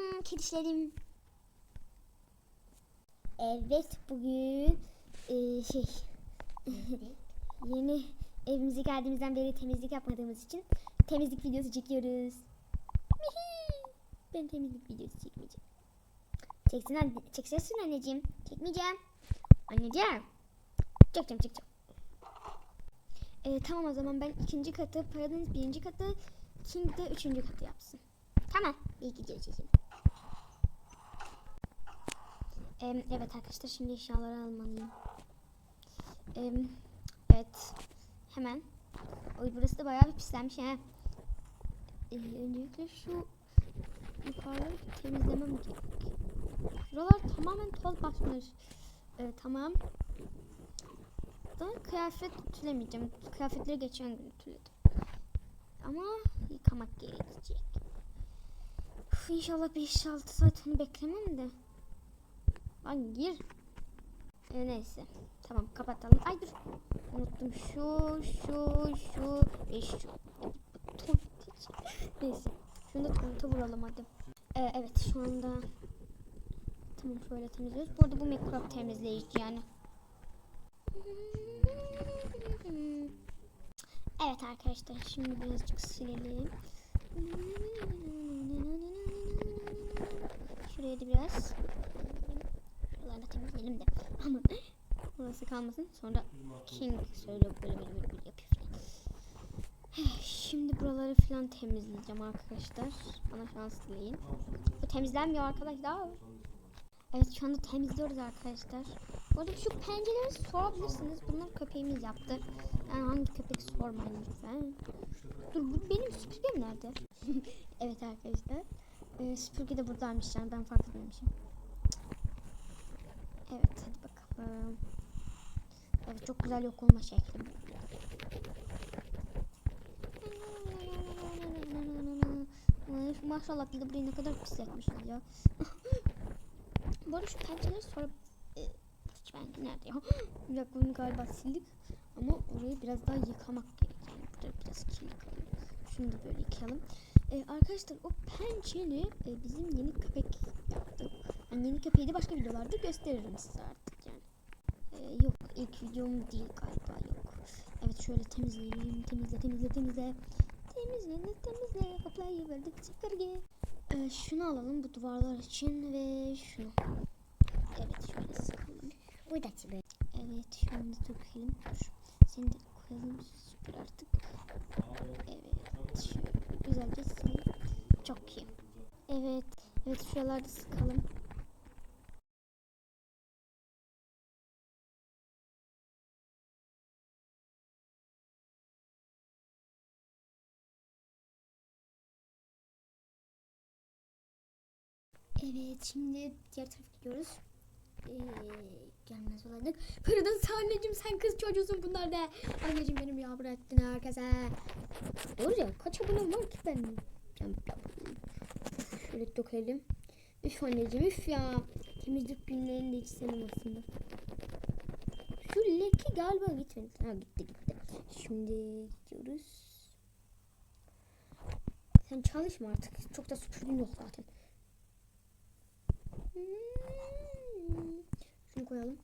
Hmm, kedişlerim. Evet bugün e, şey yeni evimize geldiğimizden beri temizlik yapmadığımız için temizlik videosu çekiyoruz. Ben temizlik videosu çekmeyeceğim. Çeksin anne, çeksesin anneciğim. Çekmeyeceğim. Anneciğim. Çekeceğim çekeceğim. E, tamam o zaman ben ikinci katı, Paradise birinci katı, King de üçüncü katı yapsın. Tamam. İyi ki çekelim. Em, evet arkadaşlar şimdi eşyaları almalıyım. Em, evet. Hemen. Oy burası da bayağı bir pislenmiş ha. Ee, öncelikle şu yukarıları temizlemem gerek. Şuralar tamamen toz basmış. Ee, tamam. Da kıyafet ütülemeyeceğim. Kıyafetleri geçen gün ütüledim. Ama yıkamak gerekecek. Uf, inşallah 5-6 saat onu beklemem de. Lan gir. Ee, neyse. Tamam kapatalım. Ay dur. Unuttum. Şu, şu, şu ve şu. neyse. Şunu da tuvalete vuralım hadi. Ee, evet şu anda tamam şöyle temizliyoruz. Bu arada bu mikrop temizleyici yani. Evet arkadaşlar şimdi birazcık silelim. Şuraya da biraz Şuraları da temizleyelim de. Ama burası kalmasın. Sonra King söylüyor böyle böyle böyle, yapıyor falan. Şimdi buraları falan temizleyeceğim arkadaşlar. Bana şans dileyin. Bu temizlenmiyor arkadaşlar. Evet şu anda temizliyoruz arkadaşlar. Bu arada şu pencereleri sorabilirsiniz. Bunlar köpeğimiz yaptı. Yani hangi köpek sormayın lütfen. Dur bu benim süpürgem nerede? evet arkadaşlar. Ee, süpürge de buradaymış yani ben fark etmemişim. Evet hadi bakalım. Evet çok güzel yok olma şekli. Maşallah bir de burayı ne kadar pis yapmışız ya. Bu arada şu pencereleri sonra... E, benimki nerede ya? Dakika bunu galiba sildik. Ama orayı biraz daha yıkamak gerek. Yani burada biraz kirli kalıyor. Şunu böyle yıkayalım. E, arkadaşlar o pencere e, bizim yeni köpek yaptık. Yani yeni köpeği de başka videolarda gösteririm size artık yani. E, yok ilk videom değil galiba yok. Evet şöyle temizleyelim. Temizle temizle temizle. Temizle temizle. Hoplayıverdik süpürge. E, şunu alalım bu duvarlar için ve şunu. Evet şöyle sıkalım. Bu da çibe. Evet da dökelim. Dur. Seni de koyalım. Süpür artık. Evet. Şöyle güzelce sil. Çok iyi. Evet. Evet şuralarda sıkalım. Evet şimdi diğer tarafa gidiyoruz. Ee, gelmez olaydık. Firdevs anneciğim sen kız çocuğusun bunlar da. Anneciğim benim yavru ettin herkese. Doğru ya kaç abonem var ki benim? Şöyle dökelim. Üf anneciğim üf ya. Temizlik günlerinde hiç sevmem aslında. Şu leke galiba gitmedi. Ha gitti gitti. Şimdi gidiyoruz. Sen çalışma artık. Çok da süpürdün yok zaten. Hmm. Şunu koyalım.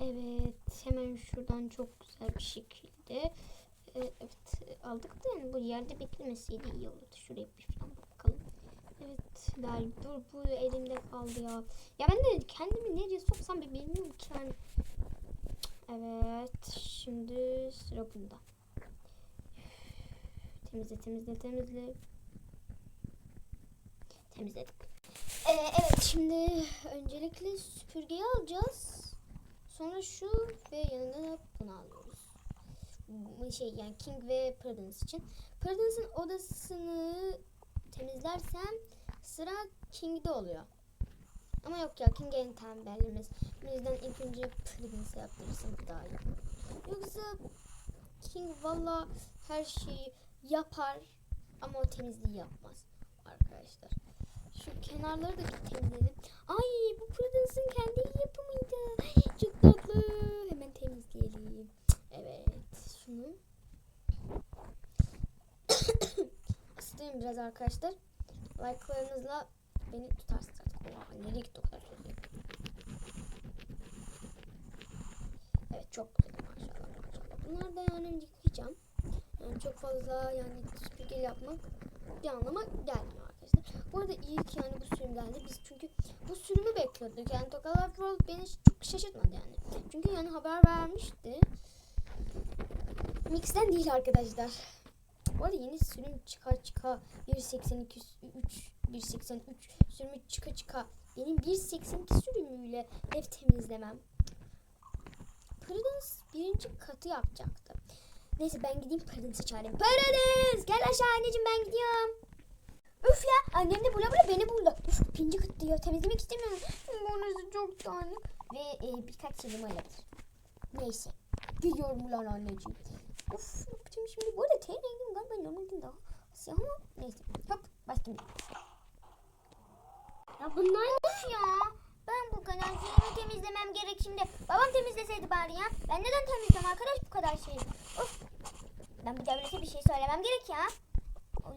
Evet hemen şuradan çok güzel bir şekilde e, evet aldık da yani bu yerde beklemeseydi iyi olurdu. Şuraya bir falan bakalım. Evet daha dur bu elimde kaldı ya. Ya ben de kendimi nereye soksam bir bilmiyorum ki yani. Evet şimdi sıra bunda. Temizle temizle temizle. Temizledik. Ee, evet şimdi öncelikle süpürgeyi alacağız. Sonra şu ve yanında da bunu alıyoruz. Şey yani King ve Prudence için. Prudence'ın odasını temizlersem sıra King'de oluyor. Ama yok ya King en tembelimiz. O yüzden ilk önce Prudence'ı yaptırırsam daha iyi. Yoksa King valla her şeyi yapar ama o temizliği yapmaz arkadaşlar. Kenarları da temizledim. Ay bu Prudence'ın kendi yapımıydı. Çok tatlı. Hemen temizleyelim. Evet şunu. Isıtayım biraz arkadaşlar. Like'larınızla beni tutarsın artık. Oha nereye gitti o kadar süre? Evet çok güzel maşallah maşallah. Bunlar da yani yıkayacağım. Yani çok fazla yani süpürge yapmak bir anlama gelmiyor arkadaşlar. Bu arada iyi ki yani bu sürüm geldi. Biz çünkü bu sürümü bekliyorduk. Yani Tokalar World beni çok şaşırtmadı yani. Çünkü yani haber vermişti. Mix'ten değil arkadaşlar. Bu arada yeni sürüm çıka çıka 1.82 3 1.83 sürümü çıka çıka benim 1.82 sürümüyle ev temizlemem. Prudence birinci katı yapacaktı. Neyse ben gideyim Prudence çağırayım. Prudence gel aşağı anneciğim ben gidiyorum. Üf ya annem de bula bula beni buldu. Üf birinci kat diyor temizlemek istemiyorum. Burası çok dağınık. Ve e, birkaç şeyim olabilir. Neyse. Gidiyorum ulan anneciğim. Ne yapacağım şimdi? Bu arada ten rengim galiba normalden daha siyah ama neyse. Hop başlayayım. Ya bunlar ne ya? Ben bu kadar şeyimi temizlemem gerek şimdi. Babam temizleseydi bari ya. Ben neden temizliyorum arkadaş bu kadar şeyi? Of. Ben bu devlete bir şey söylemem gerek ya.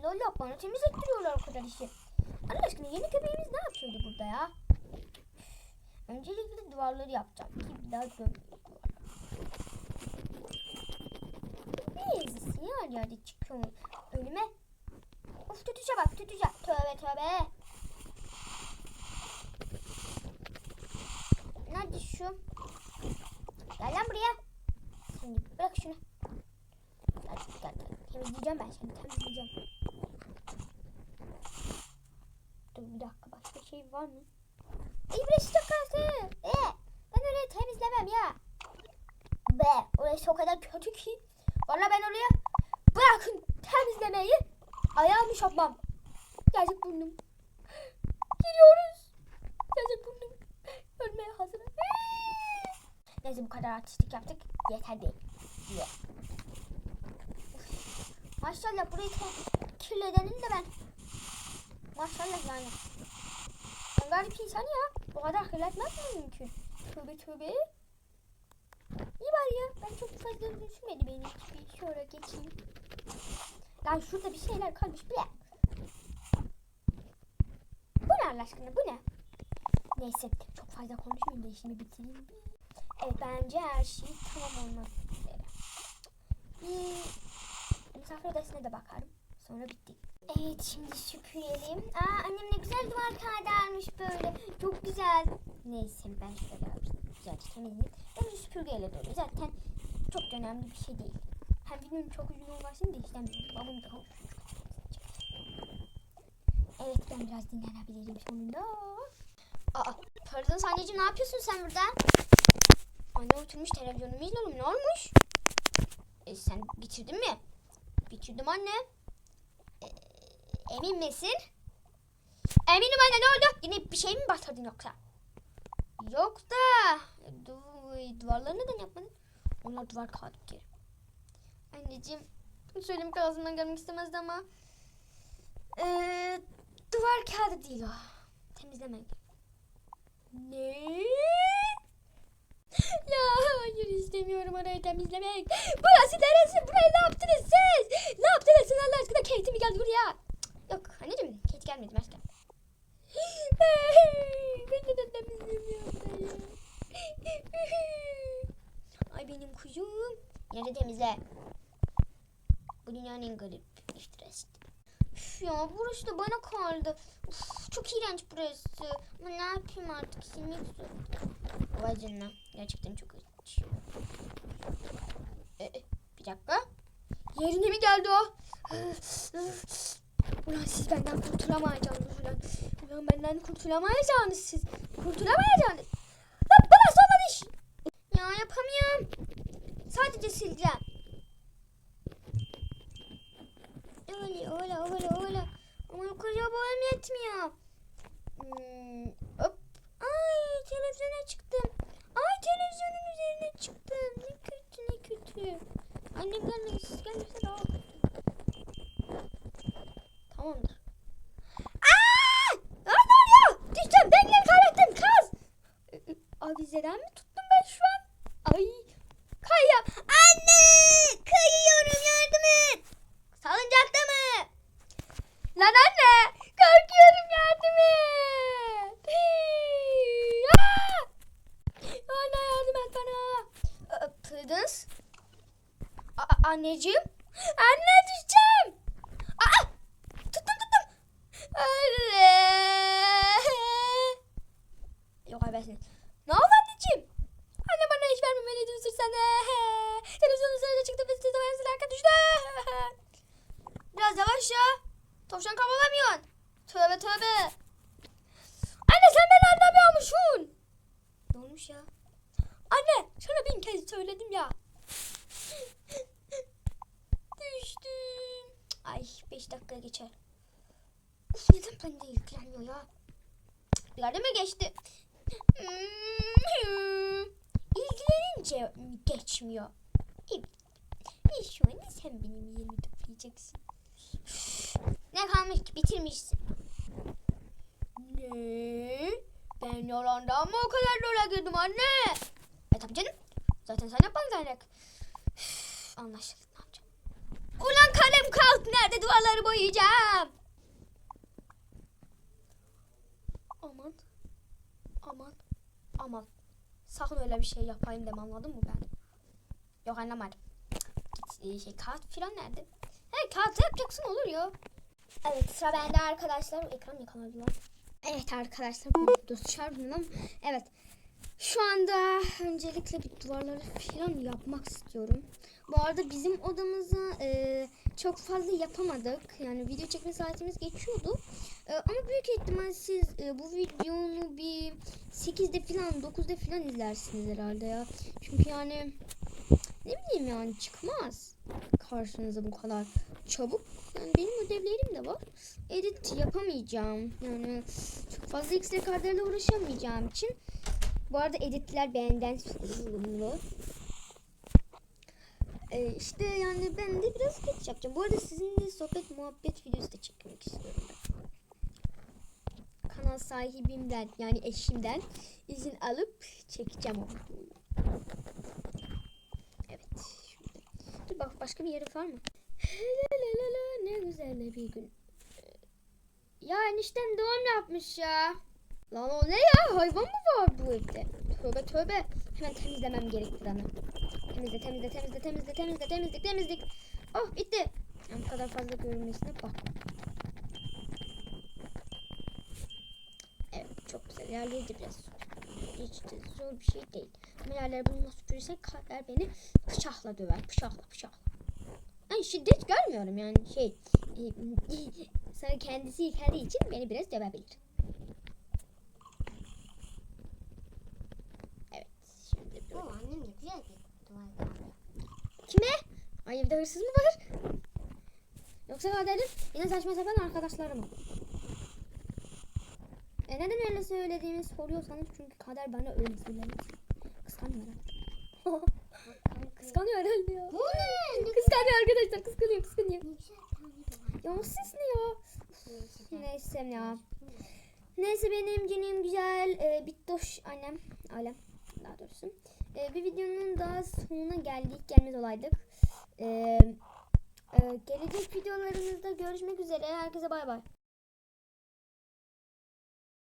Allah bana temizlettiriyorlar o kadar işi. Allah aşkına yeni köpeğimiz ne yapıyordu burada ya? Öncelikle duvarları yapacağım ki bir daha görmeyeyim. Ne ezisi ya yerde çıkıyor önüme. Of tütüşe bak tütüşe. Tövbe tövbe. Nerede şu? Gel lan buraya. Git, bırak şunu. Gel, gel, gel. Temizleyeceğim ben seni temizleyeceğim. Dur bir dakika başka şey var mı? İbris takası. Ee, ben orayı temizlemem ya. Be orası o kadar kötü ki. Valla ben oraya bırakın temizlemeyi. Ayağımı şapmam. Gerçek burnum. Giriyoruz. Gerçek burnum. Ölmeye hazırım. Neyse bu kadar artistik yaptık. Yeter değil. Uf. Maşallah burayı kirledenin de ben. Maşallah yani. Ben garip insan ya. Bu kadar kirletmez mi mümkün? Tövbe tövbe. İyi bari ya. Ben çok fazla düşünmedi benim hiçbir şöyle geçeyim. Lan şurada bir şeyler kalmış bile. Bu ne Allah aşkına bu ne? Neyse çok fazla konuşmayayım da işimi bitireyim. Evet bence her şey tamam olmak üzere. Bir misafir odasına da bakarım. Sonra bitti. Evet şimdi süpürelim. Aa annem ne güzel duvar kağıdı böyle. Çok güzel. Neyse ben şöyle güzelce temizleyeyim. Ben de süpürgeyle dolu. Zaten çok önemli bir şey değil. Hem videonun çok uzun olmasını da istemiyorum. Babam da Evet ben biraz dinlenebilirim sonunda. Aa, pardon anneciğim ne yapıyorsun sen burada? Anne oturmuş televizyonumu izliyorum. Ne olmuş? E, sen bitirdin mi? Bitirdim anne. Emin misin? Eminim anne ne oldu? Yine bir şey mi batırdın yoksa? Yok da. Du duvarları neden yapmadın? Onlar duvar kağıdı bir kere. Anneciğim söylemek ağzımdan gelmek istemezdi ama. Ee, duvar kağıdı değil o. Temizlemek. Ne? Ya hayır istemiyorum orayı temizlemek. Burası neresi? Burayı ne yaptınız siz? Ne yaptınız siz Allah aşkına? Mi geldi buraya? Anneciğim Kate gelmedi başka. ben neden temizlemiyorum Ay benim kuzum. Yine temizle. Bu dünyanın en garip iftirası. Üf ya burası da bana kaldı. Uf, çok iğrenç burası. Ama ne yapayım artık silmek zorunda. Vay canına. Gerçekten çok iğrenç. E, e, bir dakika. Yerine mi geldi o? Ulan siz benden kurtulamayacaksınız ulan. Ulan benden kurtulamayacaksınız siz. Kurtulamayacaksınız. Lan bana son iş. Ya yapamıyorum. Sadece sileceğim. Öyle öyle öyle öyle. Ama yukarıya boyam yetmiyor. Hmm, hop. Ay televizyona çıktım. Ay televizyonun üzerine çıktım. Ne kötü ne kötü. Annem. Gelirse daha kötü. Tamamdır. Aaa! Ay ne oluyor? Düştüm. Dengemi kaybettim. Kaz. Avizeden mi tuttum ben şu an? Ay. Kaya. Anne! Kayıyorum yardım et. Salıncakta mı? Lan anne. Korkuyorum yardım et. Anne yardım et bana. Pıdız. A anneciğim. Vermemeliydi üzül sen de. Televizyonun üzerine çıktı ve size versin arka düştü. Biraz yavaş ya. Tavşan kavalamıyorsun. Tövbe tövbe. Anne sen beni anlamıyormuşsun. Ne olmuş ya? Anne sana bin kez söyledim ya. Düştüm. Ay 5 dakika geçer. Uf neden bende yüklenmiyor ya? Yarı mı geçti? İlgilenince geçmiyor. Evet. E şu an sen benim yerimi toplayacaksın. Ne kalmış ki bitirmişsin. Ne? Ben yalandan mı o kadar yola girdim anne? E tabii canım. Zaten sen yapman gerek. Anlaşıldı ne yapacağım? Ulan kalem kalk nerede duvarları boyayacağım. Aman. Aman. Aman. Sakın öyle bir şey yapayım deme anladın mı ben? Yok anlamadım. Git şey kağıt falan nerede? He kağıt yapacaksın olur ya. Evet sıra bende arkadaşlar. Ekran yakaladı lan. Evet arkadaşlar bu dışarı. Evet. Şu anda öncelikle bir duvarları falan yapmak istiyorum. Bu arada bizim odamıza e, çok fazla yapamadık. Yani video çekme saatimiz geçiyordu. E, ama büyük ihtimal siz e, bu videonu bir 8'de falan 9'da falan izlersiniz herhalde ya. Çünkü yani ne bileyim yani çıkmaz karşınıza bu kadar çabuk. Yani benim ödevlerim de var. Edit yapamayacağım. Yani çok fazla kartlarıyla uğraşamayacağım için. Bu arada editler benden sorumlu. Ee, işte yani ben de biraz geç yapacağım. Bu arada sizinle sohbet muhabbet videosu da çekmek istiyorum. Kanal sahibimden yani eşimden izin alıp çekeceğim o. Evet. Şimdi. Dur bak başka bir yeri var mı? Ne güzel bir gün. Ya enişten doğum yapmış ya. Lan o ne ya? Hayvan mı var bu evde? Tövbe tövbe. Hemen temizlemem gerek buranı. Temizle temizle temizle temizle temizle temizlik temizlik. Oh bitti. Yani bu kadar fazla görünmesine bak. Evet çok güzel. Yerleri biraz hiç de zor bir şey değil. Ama yerleri bununla süpürürsek kalpler beni bıçakla döver. Bıçakla bıçakla. Yani şiddet görmüyorum yani şey. Sonra kendisi yıkadığı için beni biraz dövebilir. Evet. Şimdi Oo, annem ne güzel bir. Kime? Ay evde hırsız mı var? Yoksa kaderim yine saçma sapan arkadaşlarım mı? E neden öyle söylediğimi soruyorsanız çünkü kader bana öyle söylemez. Kıskanıyor herhalde. kıskanıyor herhalde ya. Bu ne? Kıskanıyor arkadaşlar kıskanıyor kıskanıyor. Ya siz ne ya? Neyse, ya. Neyse benim canım güzel e, bittoş annem ailem daha doğrusu. E, bir videonun daha sonuna geldik gelmez olaydık. E, e, gelecek videolarımızda görüşmek üzere. Herkese bay bay.